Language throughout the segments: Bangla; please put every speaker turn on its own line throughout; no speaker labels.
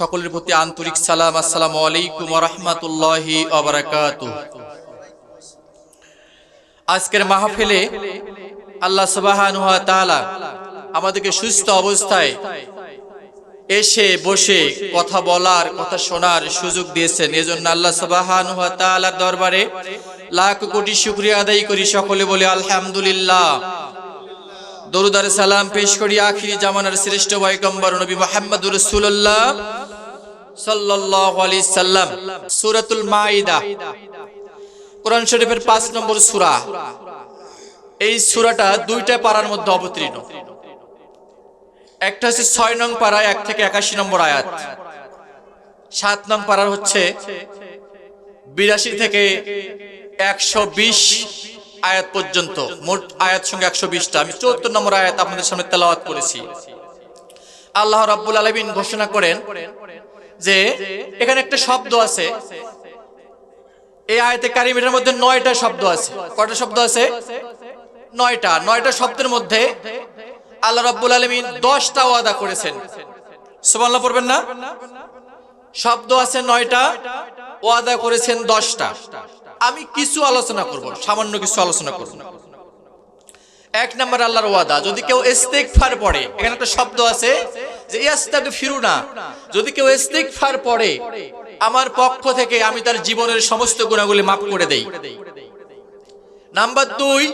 সকলের প্রতি আন্তরিক সালাম, আসসালামু আলাইকুম রহমতুল্লাহি আজকের মাহফিলে আল্লাহ সুবাহান তাআলা আমাদেরকে সুস্থ অবস্থায় এসে বসে কথা বলার, কথা শোনার সুযোগ দিয়েছেন। এজন্য আল্লাহ সুবাহান তাআলার দরবারে লাখ কোটি শুকরিয়া আদায় করি সকলে বলে আলহামদুলিল্লাহ। দরুদার সালাম পেশ করি আখিরি জামানার শ্রেষ্ঠ পয়গম্বর নবী মুহাম্মদুর রাসূলুল্লাহ। সাল্লাল্লাহু আলাইহি সাল্লাম, সূরাতুল মাইদা কোরআন শরীফের 5 নম্বর সূরা। এই সূরাটা দুইটা পারার মধ্যে অবতীর্ণ। একটা হচ্ছে 6 নং পারা 1 থেকে 81 নম্বর আয়াত। 7 নং পারার হচ্ছে 82 থেকে 120 আয়াত পর্যন্ত। মোট আয়াত সঙ্গে একশো বিশটা। আমি চৌত্তর নম্বর আয়াত আপনাদের সামনে তেলাওয়াত করেছি। আল্লাহ রাব্বুল আলমিন ঘোষণা করেন যে এখানে একটা শব্দ আছে। এই আয়াতে কারিমের মধ্যে নয়টা শব্দ আছে। কয়টা শব্দ আছে? নয়টা। নয়টা শব্দের মধ্যে আল্লাহ রাব্বুল আলমিন দশটা ওয়াদা করেছেন। সুবহানাল্লাহ পড়বেন না? শব্দ আছে নয়টা, ওয়াদা করেছেন দশটা। আমি কিছু আলোচনা করব, সামান্য কিছু আলোচনা করব। এক নম্বর আল্লাহর ওয়াদা, যদি কেউ ইস্তেগফার পড়ে, এখানে একটা শব্দ আছে যে ইয়াস্তাগফিরুনা, যদি কেউ ইস্তেগফার পড়ে, আমার পক্ষ থেকে আমি তার জীবনের সমস্ত গুণাগুলি মাফ করে দেই। নাম্বার দুই,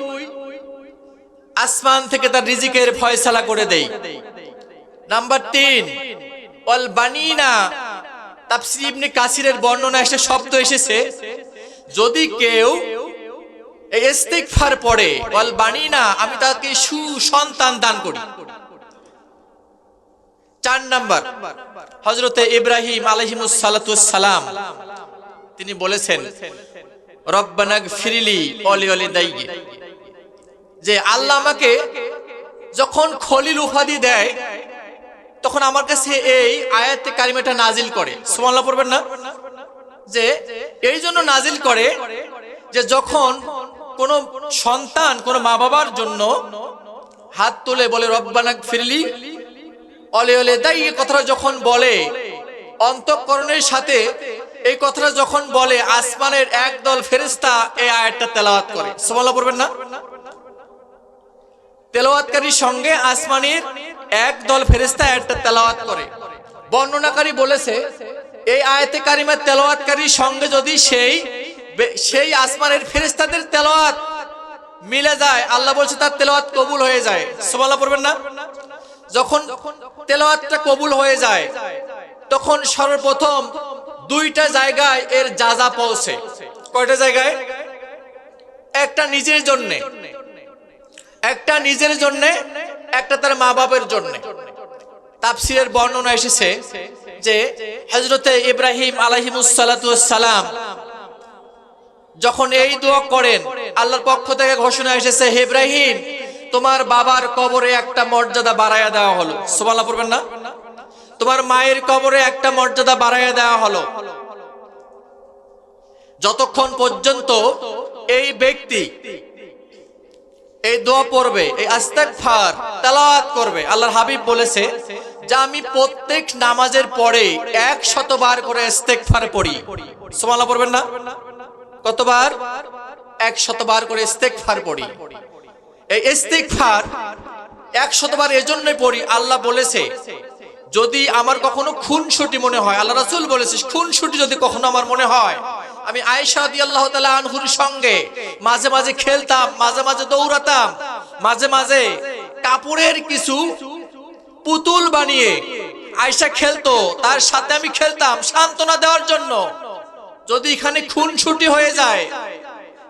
আসমান থেকে তার রিজিকের ফয়সালা করে দেই। নাম্বার তিন অল বানিনা, তাফসির ইবনে কাসিরের বর্ণনা এসে শব্দ এসেছে, যদি কেউ ইস্তিগফার পড়ে, ওয়াল বানিনা, আমি তাকে সুসন্তান দান করি। চার নাম্বার, হযরতে ইব্রাহিম আলাইহিমুস সালাতু সালাম, তিনি বলেছেন রব্বানাগ ফিরিলি অলি অলি দাইগে যে আল্লাহ আমাকে যখন খলিল উপাধি দেয়, তখন আমার কাছে এই আয়াতে কারিমাটা নাজিল করে। সুবহানাল্লাহ পড়বেন না? যে এই জন্য নাজিল করে যে যখন কোন সন্তান কোন মা বাবার জন্য হাত তুলে বলে রব্বানাক ফিরলি অলে অলে দাই এই কথাটা যখন বলে, অন্তঃকরণের সাথে এই কথাটা যখন বলে, আসমানের একদল ফেরেস্তা এই আয়াতটা তেলাওয়াত করে। সুবহানাল্লাহ পড়বেন না? তেলাওয়াতকারীর সঙ্গে আসমানের এক দল ফেরেস্তা আয়াতটা তেলাওয়াত করে। বর্ণনাকারী বলেছে, এই আয়াতে কারিমার তেলাওয়াতকারীর সঙ্গে যদি সেই সেই আসমানের ফেরেস্তাদের তেলাওয়াত মিলে যায়, আল্লাহ বলছে তার তেলাওয়াত কবুল হয়ে যায়। সুবহানাল্লাহ পড়বেন না? যখন তেলাওয়াতটা কবুল হয়ে যায়, তখন সর্বপ্রথম দুইটা জায়গায় এর যাজা পৌঁছে। কয়টা জায়গায়? একটা নিজের জন্যে। একটা নিজের জন্যে, একটা তার মা বাবার জন্যে। তাফসিরের বর্ণনা এসেছে যে হজরতে ইব্রাহিম আলহিমুসালাম যখন এই দোয়া করেন, আল্লাহর পক্ষ থেকে ঘোষণা এসেছে ইব্রাহিম তোমার বাবার কবরে একটা মর্যাদা বাড়াইয়া দেওয়া হলো। সুবহানাল্লাহ পড়বেন না? তোমার মায়ের কবরে একটা মর্যাদা বাড়াইয়া দেওয়া হলো। যতক্ষণ পর্যন্ত এই ব্যক্তি এই দোয়া পড়বে, এই আস্তাক ফার তেলাওয়াত করবে, আল্লাহর হাবিব বলেছে যে আমি প্রত্যেক নামাজের পরে এক শতবার করে ইস্তেগফার পড়ি। সুবহানাল্লাহ পড়বেন না? কতবার? এক শতবার করে ইস্তেগফার পড়ি। এই ইস্তেগফার এক শতবার এজন্যই পড়ি, আল্লাহ বলেছে, যদি আমার কখনো খুনসুটি মনে হয়, আল্লাহ রাসূল বলেছে, খুনসুটি যদি কখনো আমার মনে হয়, আমি আয়েশা রাদিয়াল্লাহু তাআলা আনহুর সঙ্গে মাঝে মাঝে খেলতাম, মাঝে মাঝে দৌড়াতাম, মাঝে মাঝে কাপড়ের কিছু পুতুল বানিয়ে আয়েশা খেলতো, তার সাথে আমি খেলতাম, সান্ত্বনা দেওয়ার জন্য। যদি এখানে খুনসুটি হয়ে যায়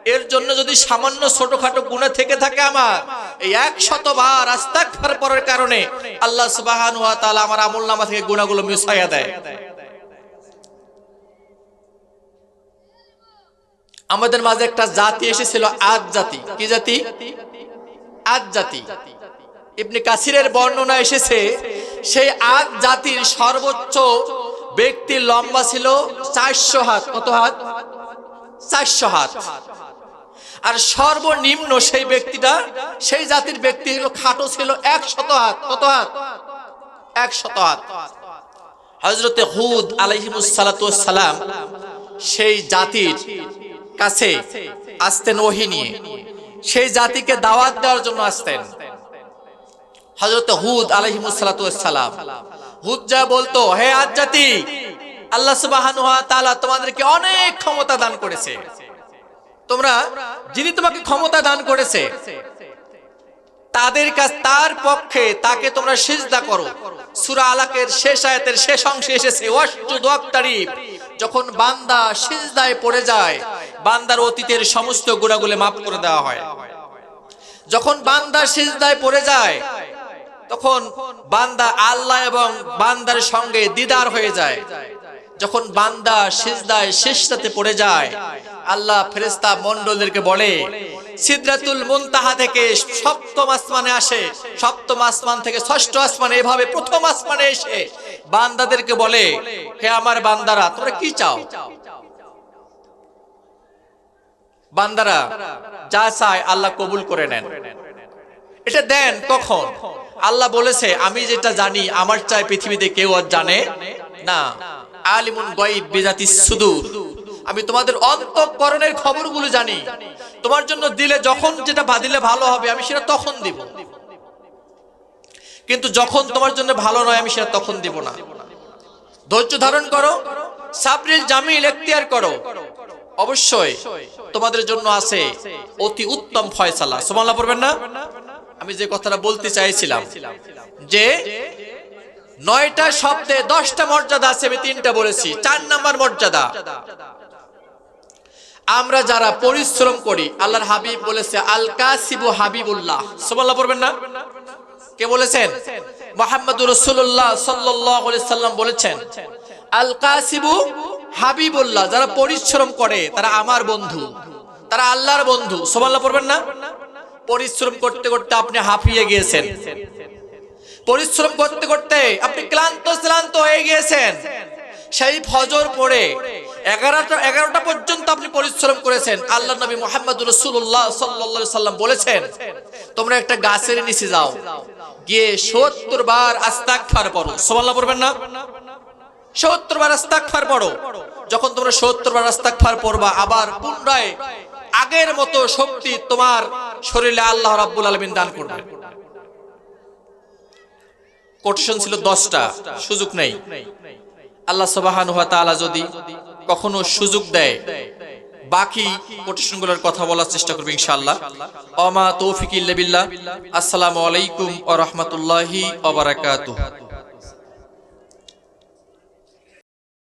এর জন্য যদি সামান্য ছোটখাটো গুণা থেকে থাকে আমার, এই এক শতবার আস্তাগফার পড়ার কারণে আল্লাহ সুবহানাহু ওয়া তাআলা আমার আমলনামা থেকে গুণাগুলো মিশাইয়া দেয়। আমাদের মাঝে একটা জাতি এসেছিল আদ জাতি। কি জাতি? আদ জাতি। ইবনে কাসিরের বর্ণনা এসেছে, সেই আদ জাতির সর্বোচ্চ ব্যক্তির লম্বা ছিল চারশো হাত। কত হাত? চারশো হাত। আর সর্বনিম্ন সেই ব্যক্তিটা, সেই জাতির ব্যক্তি হলো খাটো ছিল এক শত হাত। কত হাত? এক শত হাত। হজরতে হুদ আলহিমুসালাম সেই জাতির কাছে আসতেন ওহি নিয়ে। সেই জাতিকে দাওয়াত দেওয়ার জন্য আসতেন। হজরত হুদ আলহিমুসালাম হুদ যা বলতো, হে আজ জাতি, আল্লাহ সুবাহ তোমাদেরকে অনেক ক্ষমতা দান করেছে। তোমরা যিনি তোমাকে ক্ষমতা দান করেছে, তাদের কাছ তার পক্ষে তাকে তোমরা সিজদা করো। সূরা আলাকের শেষ আয়াতের শেষ অংশে এসেছে ওয়াক্তারিব যখন বান্দা সিজদায় পড়ে যায়, বান্দার অতীতের সমস্ত গুণাগুলো মাফ করে দেওয়া হয়। যখন বান্দা সিজদায় পড়ে যায়, তখন বান্দা আল্লাহ এবং বান্দার সঙ্গে দিদার হয়ে যায়। যখন বান্দা সিজদায় শেষটাতে পড়ে যায় আল্লাহ ফেরেস্তা মন্ডলদেরকে বলে, সিদ্রাতুল মুনতাহা থেকে সপ্তম আসমানে আসে। সপ্তম আসমান থেকে ষষ্ঠ আসমানে এভাবে প্রথম আসমানে এসে বান্দাদেরকে বলে, হে আমার বান্দারা, তোমরা কি চাও? বান্দারা, যা চায় আল্লাহ কবুল করে নেন। এটা দেন কখন? আল্লাহ বলেছে, আমি যেটা জানি, আমার চাই পৃথিবীতে কেউ আর জানে না। আলিমুন গায়ব বিজাতি সুদূর। আমি তোমাদের অন্তঃকরণের খবরগুলো জানি। তোমার জন্য দিলে যখন যেটা বাদিলে ভালো হবে, আমি সেটা তখন দিব। কিন্তু যখন তোমার জন্য ভালো নয়, আমি সেটা তখন দিব না। ধৈর্য ধারণ করো। সাবরিল জামিল এখতিয়ার করো। অবশ্যই তোমাদের জন্য আছে অতি উত্তম ফয়সালা। সুবহানাল্লাহ পড়বেন না? আমি যে কথাটা বলতে চাইছিলাম যে নয়টা শব্দে দশটা মর্যাদা আছে, আমি তিনটা বলেছি। চার নাম্বার মর্যাদা। আমরা যারা পরিশ্রম করি, আল্লাহর হাবিব বলেছে আল কাসিবু হাবিবুল্লাহ। সুবহানাল্লাহ পড়বেন না? কে বলেছেন? সাল্লাল্লাহু আলাইহি সাল্লাম বলেছেন আল কাসিবু হাবিবুল্লাহ, যারা পরিশ্রম করে, তারা আমার বন্ধু। তারা আল্লাহর বন্ধু। সুবহানাল্লাহ পড়বেন না? পরিশ্রম করতে করতে আপনি হাঁপিয়ে গিয়েছেন। পরিশ্রম করতে করতে আপনি ক্লান্ত শ্রান্ত হয়ে গিয়েছেন। সেই ফজর পড়ে এগারোটা এগারোটা পর্যন্ত আপনি পরিশ্রম করেছেন। আল্লাহ নবী মোহাম্মদ রসুল্লাহ সাল্লা সাল্লাম বলেছেন, তোমরা একটা গাছের নিচে যাও, গিয়ে সত্তর বার আস্তাকফার পড়ো। সোমাল্লাহ পড়বেন না? সত্তর বার আস্তাকফার পড়ো। যখন তোমরা সত্তর বার আস্তাকফার পড়বা, আবার পুনরায় আগের মতো শক্তি তোমার শরীরে আল্লাহ রাব্বুল আলমিন দান করবেন কোটেশন ছিল দশটা, সুযোগ নেই। আল্লাহ সবাহান যদি কখনো সুযোগ দেয়। বাকি কোটেশনগুলোর কথা বলার চেষ্টা করবে ইনশাআল্লাহ। অমা তৌফিক আসসালামু আলাইকুম ওয়া রাহমাতুল্লাহি ওয়া বারাকাতুহু।